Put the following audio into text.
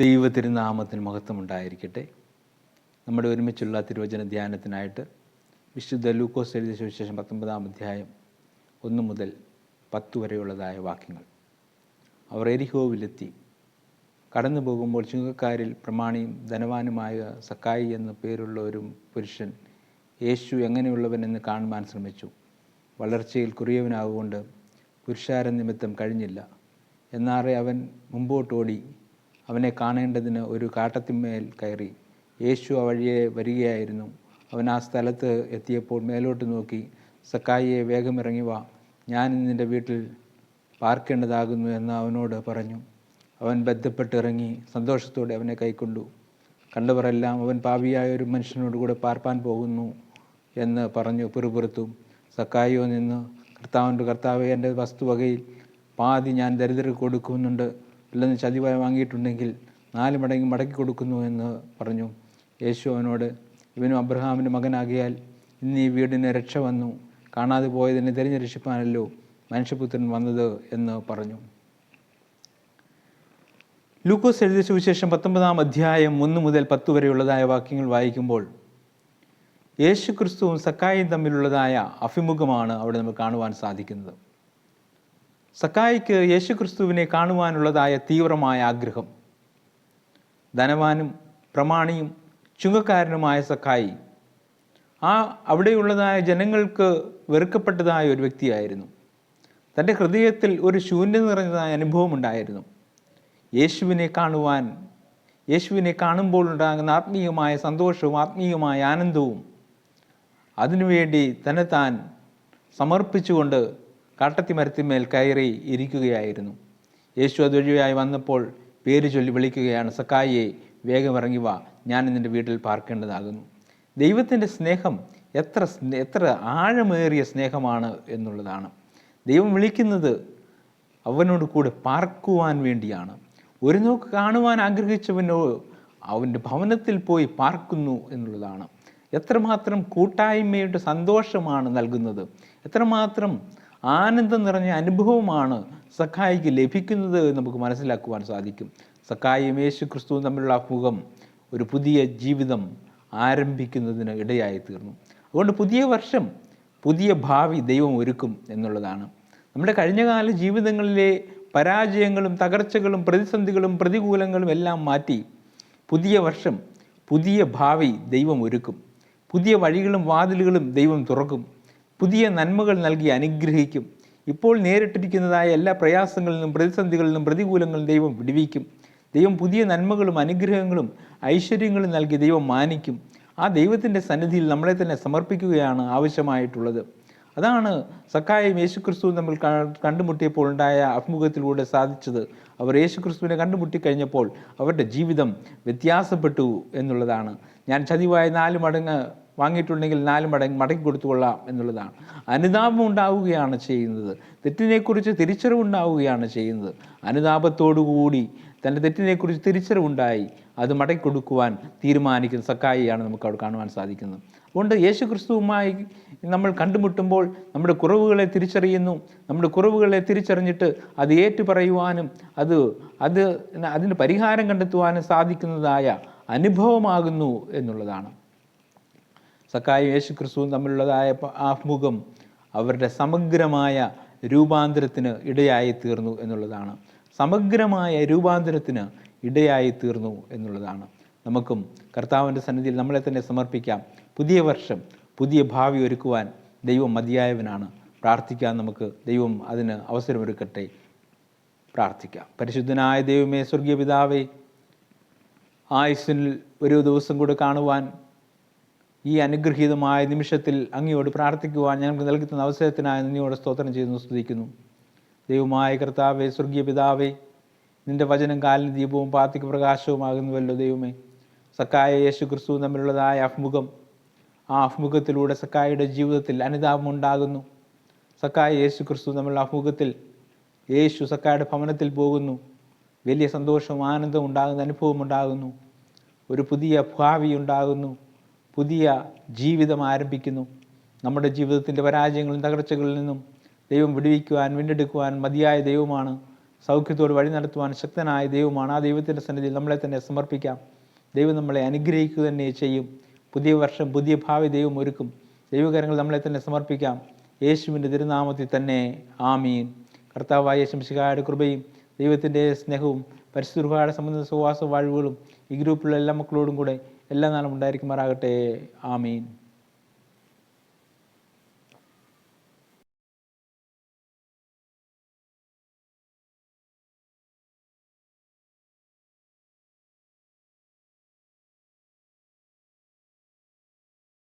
ദൈവ തിരുനാമത്തിന് മഹത്വമുണ്ടായിരിക്കട്ടെ. നമ്മുടെ ഒരുമിച്ചുള്ള തിരുവചന ധ്യാനത്തിനായിട്ട് വിശുദ്ധ ലൂക്കോസ് എഴുതിയ സുവിശേഷം പത്തൊമ്പതാം അധ്യായം ഒന്ന് മുതൽ പത്ത് വരെയുള്ളതായ വാക്യങ്ങൾ. അവർ എരിഹോവിലെത്തി. കടന്നു പോകുമ്പോൾ ചുങ്കക്കാരിൽ പ്രമാണിയും ധനവാനുമായ സക്കായി എന്ന പേരുള്ള ഒരു പുരുഷൻ യേശു എങ്ങനെയുള്ളവനെന്ന് കാണുവാൻ ശ്രമിച്ചു. വളർച്ചയിൽ കുറിയവനാകൊണ്ട് പുരുഷാര നിമിത്തം കഴിഞ്ഞില്ല. എന്നാറെ അവൻ മുമ്പോട്ടോടി അവനെ കാണേണ്ടതിന് ഒരു കാട്ടത്തിന്മേൽ കയറി. യേശു ആ വഴിയെ വരികയായിരുന്നു. അവൻ ആ സ്ഥലത്ത് എത്തിയപ്പോൾ മേലോട്ട് നോക്കി സക്കായിയെ വേഗം ഇറങ്ങി വാ. ഞാൻ നിന്റെ വീട്ടിൽ പാർക്കേണ്ടതാകുന്നു എന്ന് അവനോട് പറഞ്ഞു. അവൻ ബന്ധപ്പെട്ട് ഇറങ്ങി സന്തോഷത്തോടെ അവനെ കൈക്കൊണ്ടു. കണ്ടവരെല്ലാം അവൻ പാവിയായ ഒരു മനുഷ്യനോട് കൂടെ പാർപ്പാൻ പോകുന്നു എന്ന് പറഞ്ഞു പിറുപിറുത്തു. സക്കായിയോ നിന്ന് കർത്താവിന്റെ കർത്താവ് എന്റെ വസ്തുവകയിൽ പാതി ഞാൻ ദരിദ്രർക്ക് കൊടുക്കുന്നുണ്ട്. അല്ലെന്ന് ചതിവായി വാങ്ങിയിട്ടുണ്ടെങ്കിൽ നാല് മടങ്ങി മടക്കി കൊടുക്കുന്നു എന്ന് പറഞ്ഞു. യേശു അവനോട് ഇവനും അബ്രഹാമിന്റെ മകനാകിയാൽ ഇന്ന് ഈ വീടിന് രക്ഷ വന്നു. കാണാതെ പോയതിനെ തിരഞ്ഞു രക്ഷിപ്പാനല്ലോ മനുഷ്യപുത്രൻ വന്നത് എന്ന് പറഞ്ഞു. ലൂക്കോസ് എഴുതിയ സുവിശേഷം പത്തൊമ്പതാം അധ്യായം ഒന്ന് മുതൽ പത്ത് വരെയുള്ളതായ വാക്യങ്ങൾ വായിക്കുമ്പോൾ യേശു ക്രിസ്തുവും സക്കായും തമ്മിലുള്ളതായ അഭിമുഖമാണ് അവിടെ നമുക്ക് കാണുവാൻ സാധിക്കുന്നത്. സക്കായിക്ക് യേശുക്രിസ്തുവിനെ കാണുവാനുള്ളതായ തീവ്രമായ ആഗ്രഹം. ധനവാനും പ്രമാണിയും ചുങ്കക്കാരനുമായ സക്കായി ആ അവിടെയുള്ളതായ ജനങ്ങൾക്ക് വെറുക്കപ്പെട്ടതായ ഒരു വ്യക്തിയായിരുന്നു. തന്റെ ഹൃദയത്തിൽ ഒരു ശൂന്യ നിറഞ്ഞതായ അനുഭവം ഉണ്ടായിരുന്നു യേശുവിനെ കാണുവാൻ യേശുവിനെ കാണുമ്പോൾ ഉണ്ടാകുന്ന ആത്മീയമായ സന്തോഷവും ആത്മീയമായ ആനന്ദവും അതിനുവേണ്ടി തന്നെ താൻ സമർപ്പിച്ചുകൊണ്ട് കാട്ടത്തി മരത്തിന്മേൽ കയറി ഇരിക്കുകയായിരുന്നു. യേശു അതുവഴിയായി വന്നപ്പോൾ പേര് ചൊല്ലി വിളിക്കുകയാണ് സക്കായിയെ വേഗം ഇറങ്ങി വാ ഞാൻ നിന്റെ വീട്ടിൽ പാർക്കേണ്ടതാകുന്നു. ദൈവത്തിന്റെ സ്നേഹം എത്ര എത്ര ആഴമേറിയ സ്നേഹമാണ് എന്നുള്ളതാണ്. ദൈവം വിളിക്കുന്നത് അവനോട് കൂടെ പാർക്കുവാൻ വേണ്ടിയാണ്. ഒരു നോക്ക് കാണുവാൻ ആഗ്രഹിച്ചവനോ അവന്റെ ഭവനത്തിൽ പോയി പാർക്കുന്നു എന്നുള്ളതാണ്. എത്രമാത്രം കൂട്ടായ്മയുടെ സന്തോഷമാണ് നൽകുന്നത്. എത്രമാത്രം ആനന്ദം നിറഞ്ഞ അനുഭവമാണ് സഖായിക്ക് ലഭിക്കുന്നത് എന്ന് നമുക്ക് മനസ്സിലാക്കുവാൻ സാധിക്കും. സഖായും യേശു ക്രിസ്തുവും തമ്മിലുള്ള അഭിമുഖം ഒരു പുതിയ ജീവിതം ആരംഭിക്കുന്നതിന് ഇടയായി തീർന്നു. അതുകൊണ്ട് പുതിയ വർഷം പുതിയ ഭാവി ദൈവം ഒരുക്കും എന്നുള്ളതാണ്. നമ്മുടെ കഴിഞ്ഞകാല ജീവിതങ്ങളിലെ പരാജയങ്ങളും തകർച്ചകളും പ്രതിസന്ധികളും പ്രതികൂലങ്ങളും എല്ലാം മാറ്റി പുതിയ വർഷം പുതിയ ഭാവി ദൈവം ഒരുക്കും. പുതിയ വഴികളും വാതിലുകളും ദൈവം തുറക്കും. പുതിയ നന്മകൾ നൽകി അനുഗ്രഹിക്കും. ഇപ്പോൾ നേരിട്ടിരിക്കുന്നതായ എല്ലാ പ്രയാസങ്ങളിൽ നിന്നും പ്രതിസന്ധികളിൽ നിന്നും പ്രതികൂലങ്ങളും ദൈവം വിടുവിക്കും. ദൈവം പുതിയ നന്മകളും അനുഗ്രഹങ്ങളും ഐശ്വര്യങ്ങളും നൽകി ദൈവം മാനിക്കും. ആ ദൈവത്തിന്റെ സന്നിധിയിൽ നമ്മളെ തന്നെ സമർപ്പിക്കുകയാണ് ആവശ്യമായിട്ടുള്ളത്. അതാണ് സക്കായും യേശുക്രിസ്തുവും തമ്മിൽ കണ്ടുമുട്ടിയപ്പോൾ ഉണ്ടായ അഭിമുഖത്തിലൂടെ സാധിച്ചത്. അവർ യേശുക്രിസ്തുവിനെ കണ്ടുമുട്ടിക്കഴിഞ്ഞപ്പോൾ അവരുടെ ജീവിതം വ്യത്യാസപ്പെട്ടു എന്നുള്ളതാണ്. ഞാൻ ചതിവായ നാല് മടങ്ങ് വാങ്ങിയിട്ടുണ്ടെങ്കിൽ നാല് മടങ്ങ് മടക്കി കൊടുത്തുകൊള്ളാം എന്നുള്ളതാണ്. അനുതാപം ഉണ്ടാവുകയാണ് ചെയ്യുന്നത്. തെറ്റിനെക്കുറിച്ച് തിരിച്ചറിവുണ്ടാവുകയാണ് ചെയ്യുന്നത്. അനുതാപത്തോടുകൂടി തന്റെ തെറ്റിനെക്കുറിച്ച് തിരിച്ചറിവുണ്ടായി അത് മടക്കി കൊടുക്കുവാൻ തീരുമാനിക്കുന്ന സക്കായിയാണ് നമുക്ക് അവിടെ കാണുവാൻ സാധിക്കുന്നത്. അതുകൊണ്ട് യേശു ക്രിസ്തുവുമായി നമ്മൾ കണ്ടുമുട്ടുമ്പോൾ നമ്മുടെ കുറവുകളെ തിരിച്ചറിയുന്നു. നമ്മുടെ കുറവുകളെ തിരിച്ചറിഞ്ഞിട്ട് അത് ഏറ്റുപറയുവാനും അത് അത് അതിന് പരിഹാരം കണ്ടെത്തുവാനും സാധിക്കുന്നതായ അനുഭവമാകുന്നു എന്നുള്ളതാണ്. സക്കായും യേശു ക്രിസ്തുവും തമ്മിലുള്ളതായ ആഭിമുഖം അവരുടെ സമഗ്രമായ രൂപാന്തരത്തിന് ഇടയായി തീർന്നു എന്നുള്ളതാണ്. സമഗ്രമായ രൂപാന്തരത്തിന് ഇടയായി തീർന്നു എന്നുള്ളതാണ്. നമുക്കും കർത്താവിന്റെ സന്നിധിയിൽ നമ്മളെ തന്നെ സമർപ്പിക്കാം. പുതിയ വർഷം പുതിയ ഭാവി ഒരുക്കുവാൻ ദൈവം മതിയായവനാണ്. പ്രാർത്ഥിക്കാൻ നമുക്ക് ദൈവം അതിന് അവസരമൊരുക്കട്ടെ. പ്രാർത്ഥിക്കാം. പരിശുദ്ധനായ ദൈവമേ സ്വർഗീയ പിതാവേ ആയുസ്സിൽ ഒരു ദിവസം കൂടെ കാണുവാൻ ഈ അനുഗ്രഹീതമായ നിമിഷത്തിൽ അങ്ങയോട് പ്രാർത്ഥിക്കുവാൻ ഞങ്ങൾക്ക് നൽകുന്ന അവസരത്തിനായി നിന്നോട് സ്തോത്രം ചെയ്യുന്നു സ്തുതിക്കുന്നു. ദൈവമായ കർത്താവേ സ്വർഗീയ പിതാവേ നിന്റെ വചനം കാലിന് ദീപവും പാത്തിക്ക് പ്രകാശവുമാകുന്നുവല്ലോ ദൈവമേ. സക്കായ യേശു ക്രിസ്തു തമ്മിലുള്ളതായ അഭിമുഖം ആ അഭിമുഖത്തിലൂടെ സക്കായയുടെ ജീവിതത്തിൽ അനുതാപം ഉണ്ടാകുന്നു. സക്കായ യേശു ക്രിസ്തു തമ്മിലുള്ള അഭിമുഖത്തിൽ യേശു സക്കായുടെ ഭവനത്തിൽ പോകുന്നു. വലിയ സന്തോഷവും ആനന്ദവും ഉണ്ടാകുന്ന അനുഭവം ഉണ്ടാകുന്നു. ഒരു പുതിയ ഭാവി ഉണ്ടാകുന്നു. പുതിയ ജീവിതം ആരംഭിക്കുന്നു. നമ്മുടെ ജീവിതത്തിന്റെ പരാജയങ്ങളും തകർച്ചകളിൽ നിന്നും ദൈവം വിടുവിക്കുവാൻ വീണ്ടെടുക്കുവാൻ മതിയായ ദൈവമാണ്. സൗഖ്യത്തോട് വഴി നടത്തുവാൻ ശക്തനായ ദൈവമാണ്. ആ ദൈവത്തിന്റെ സന്നിധിയിൽ നമ്മളെ തന്നെ സമർപ്പിക്കാം. ദൈവം നമ്മളെ അനുഗ്രഹിക്കുക തന്നെ ചെയ്യും. പുതിയ വർഷം പുതിയ ഭാവി ദൈവം ഒരുക്കും. ദൈവകരങ്ങൾ നമ്മളെ തന്നെ സമർപ്പിക്കാം. യേശുവിന്റെ തിരുനാമത്തിൽ തന്നെ ആമീൻ. കർത്താവായ യേശുമിശിഹായുടെ കൃപയും ദൈവത്തിന്റെ സ്നേഹവും പരിശുദ്ധ സംബന്ധിച്ച സുവാസ വാഴ്വുകളും ഈ ഗ്രൂപ്പിലുള്ള എല്ലാ മക്കളോടും കൂടെ എല്ലാ നാളും ഉണ്ടായിരിക്കുമാറാകട്ടെ. ആമീൻ.